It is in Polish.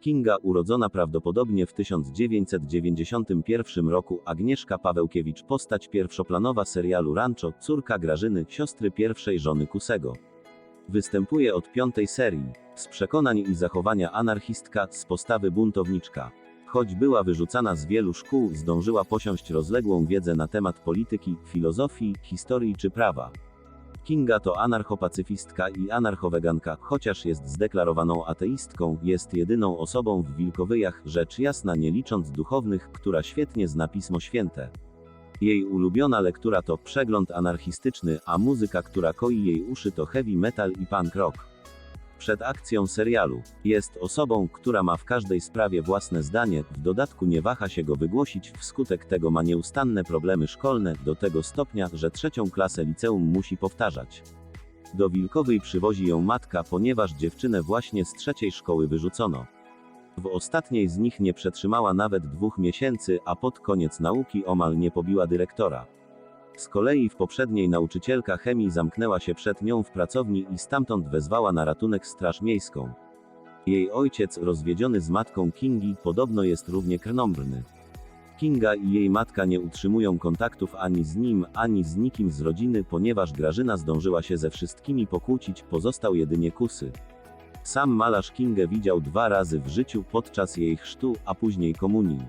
Kinga urodzona prawdopodobnie w 1991 roku Agnieszka Pawełkiewicz postać pierwszoplanowa serialu Rancho, córka Grażyny, siostry pierwszej żony Kusego. Występuje od piątej serii. Z przekonań i zachowania anarchistka, z postawy buntowniczka. Choć była wyrzucana z wielu szkół, zdążyła posiąść rozległą wiedzę na temat polityki, filozofii, historii czy prawa. Kinga to anarchopacyfistka i anarchoweganka, chociaż jest zdeklarowaną ateistką, jest jedyną osobą w Wilkowyjach, rzecz jasna nie licząc duchownych, która świetnie zna Pismo Święte. Jej ulubiona lektura to przegląd anarchistyczny, a muzyka, która koi jej uszy to heavy metal i punk rock. Przed akcją serialu jest osobą, która ma w każdej sprawie własne zdanie, w dodatku nie waha się go wygłosić, wskutek tego ma nieustanne problemy szkolne, do tego stopnia, że trzecią klasę liceum musi powtarzać. Do Wilkowej przywozi ją matka, ponieważ dziewczynę właśnie z trzeciej szkoły wyrzucono. W ostatniej z nich nie przetrzymała nawet dwóch miesięcy, a pod koniec nauki omal nie pobiła dyrektora. Z kolei w poprzedniej nauczycielka chemii zamknęła się przed nią w pracowni i stamtąd wezwała na ratunek straż miejską. Jej ojciec, rozwiedziony z matką Kingi, podobno jest równie krnąbrny. Kinga i jej matka nie utrzymują kontaktów ani z nim, ani z nikim z rodziny, ponieważ Grażyna zdążyła się ze wszystkimi pokłócić, pozostał jedynie Kusy. Sam malarz Kingę widział dwa razy w życiu podczas jej chrztu, a później komunii.